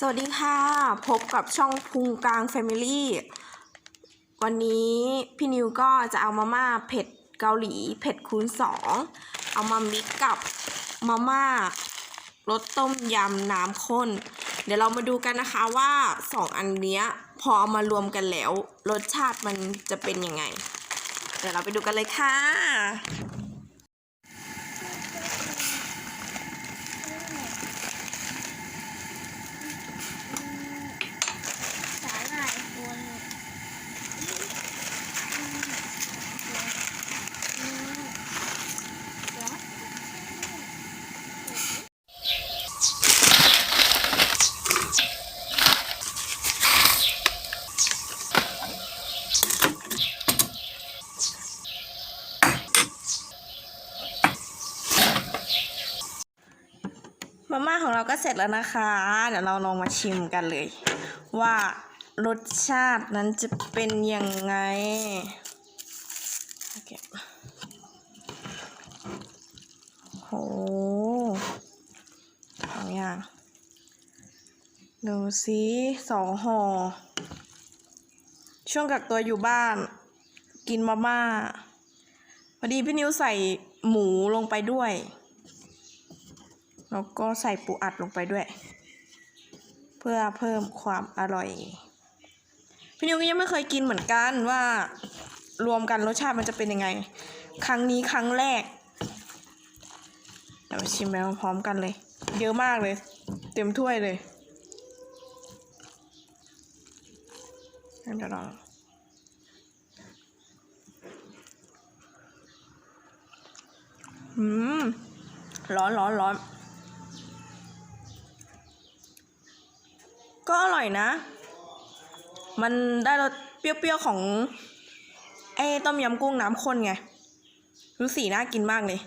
สวัสดีค่ะ พบกับช่องพุงกลาง Family วันนี้พี่นิวก็จะเอามาม่าเผ็ดเกาหลี เผ็ดคูณสองเอามามิกกับมาม่ารสต้มยำน้ำข้น เดี๋ยวเรามาดูกันนะคะว่าสองอันเนี้ยพอเอามารวมกันแล้ว รสชาติมันจะเป็นยังไง เดี๋ยวเราไปดูกันเลยค่ะ มาม่าของเราก็เสร็จแล้วนะคะ เดี๋ยวเราลองมาชิมกันเลย ว่ารสชาตินั้นจะเป็นยังไงโอเคโหสองอย่างดูสิสองห่อช่วงกักตัวอยู่บ้าน กินมาม่าพอดีพี่นิ้วใส่หมูลงไปด้วย แล้วก็ใส่ปูอัดลงไปด้วย เพื่อเพิ่มความอร่อย พี่นิวก็ยังไม่เคยกินเหมือนกันว่ารวมกันรสชาติมันจะเป็นยังไง ครั้งนี้ครั้งแรกเดี๋ยวชิมไปพร้อมกันเลย เยอะมากเลย เต็มถ้วยเลยเดี๋ยวลองอืมร้อนร้อนร้อน ก็อร่อยนะ มันได้รสเปรี้ยวๆของไอ้ต้มยำกุ้งน้ำข้นไง รู้สีน่ากินมากเลย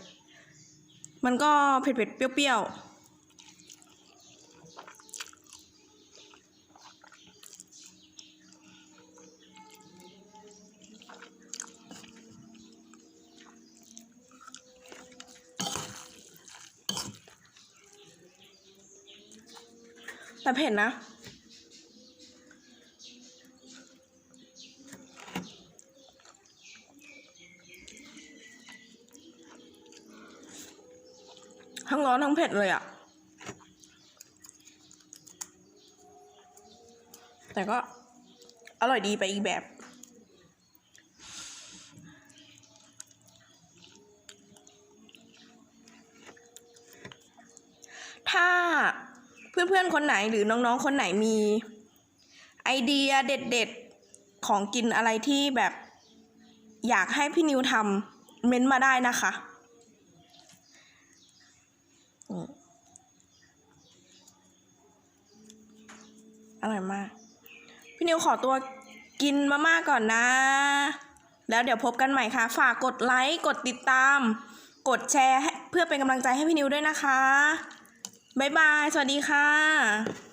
มันก็เผ็ดๆเปรี้ยวๆแต่เผ็ดนะ ทั้งร้อนทั้งเผ็ดเลยอะแต่ก็อร่อยดีไปอีกแบบ ถ้าเพื่อนๆคนไหนหรือน้องๆคนไหนมีไอเดียเด็ดๆ ของกินอะไรที่แบบอยากให้พี่นิวทำเม้นต์มาได้นะคะ อืมอร่อยมาก พี่นิวขอตัวกินมาม่าก่อนนะ แล้วเดี๋ยวพบกันใหม่ค่ะ ฝากกดไลค์ กดติดตาม กดแชร์เพื่อเป็นกำลังใจให้พี่นิวด้วยนะคะ บ๊ายบาย สวัสดีค่ะ